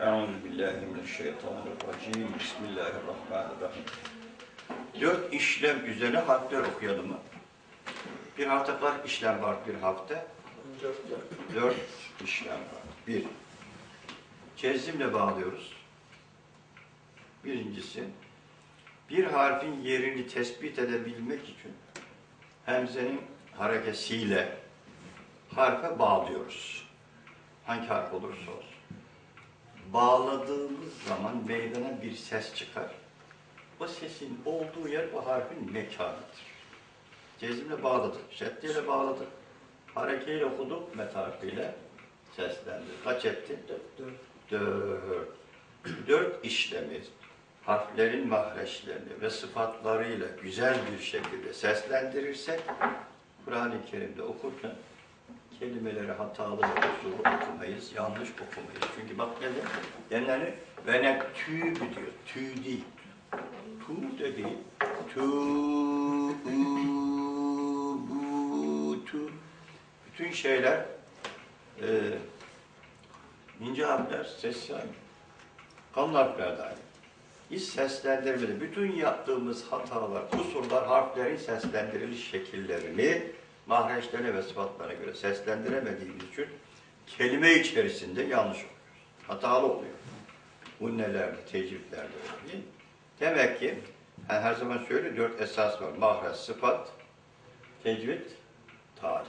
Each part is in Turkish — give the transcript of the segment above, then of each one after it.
Euzu billahi mineşşeytanirracim. Bismillahirrahmanirrahim. Dört işlem üzerine harfler okuyalım mı? Bir hafta kaç işlem var bir hafta? Dört işlem var. Bir, cezimle bağlıyoruz. Birincisi, bir harfin yerini tespit edebilmek için hemzenin harekesiyle harfe bağlıyoruz. Hangi harf olursa olsun. Bağladığımız zaman meydana bir ses çıkar. O sesin olduğu yer o harfin mekanıdır. Cezimle bağladık, şeddiyle bağladık. Harekeyle okuduk, met harfiyle seslendirdik. Kaç etti? Dört. Dört işlemi, harflerin mahreçlerini ve sıfatlarıyla güzel bir şekilde seslendirirsek, Kur'an-ı Kerim'de okurken kelimeleri hatalı ve okumayız, yanlış okumayız. Çünkü bak ne de, genelde ve ne tü diyor, tü değil. Tu de değil, tu, u, bu, tu. Bütün şeyler e, ince harfler, ses yani. Kalın harfler dahil. Hiç seslendirmedi. Bütün yaptığımız hatalar, kusurlar, harflerin seslendiriliş şekillerini mahreçlerine ve sıfatlarına göre seslendiremediğimiz için kelime içerisinde yanlış oluyor. Hatalı oluyor. Bu nelerde, tecvidlerde öyle değil mi? Demek ki yani her zaman söyle dört esas var. Mahreç, sıfat, tecvid, tarih.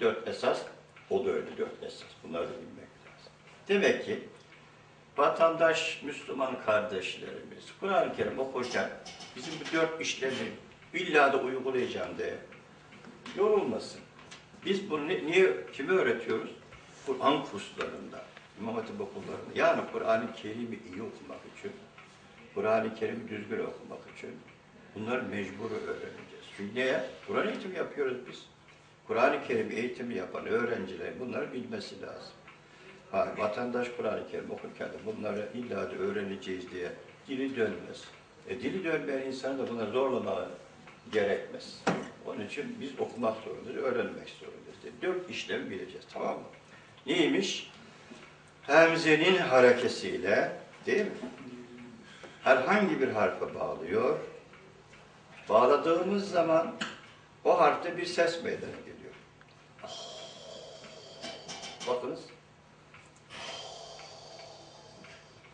Dört esas, o da öyle dört esas. Bunları da bilmek lazım. Demek ki vatandaş, Müslüman kardeşlerimiz Kur'an-ı Kerim okurken bizim bu dört işlemi illa da uygulayacağım diye yorulmasın. Biz bunu ni- niye, kime öğretiyoruz? Kur'an kurslarında, İmam Hatip okullarında. Yani Kur'an-ı Kerim'i iyi okumak için, Kur'an-ı Kerim'i düzgün okumak için bunları mecbur öğreneceğiz. Çünkü niye? Kur'an eğitimi yapıyoruz biz. Kur'an-ı Kerim eğitimi yapan öğrencilerin bunları bilmesi lazım. Ha, vatandaş Kur'an-ı Kerim okurken de bunları illa da öğreneceğiz diye dili dönmez. E, dili dönmeyen insanı da bunları zorlamaya gerekmez. Onun için biz okumak zorundayız, öğrenmek zorundayız. Dört işlemi bileceğiz, tamam mı? Neymiş? Hemzenin harekesiyle, değil mi? Herhangi bir harfe bağlıyor. Bağladığımız zaman o harfte bir ses meydana geliyor. Bakınız.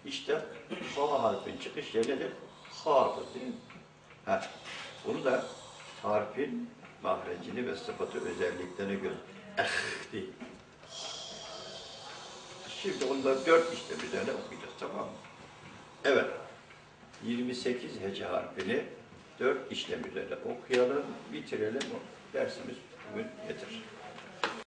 İşte ha harfin çıkış yeri nedir? Ha'dır değil mi? Ha. Bunu da harfin mahrecini ve sıfatı özelliklerine göre eh değil. Şimdi onda dört işte üzerine okuyacağız tamam mı? Evet. 28 hece harfini dört işlem üzerine okuyalım, bitirelim. Dersimiz bugün yeter.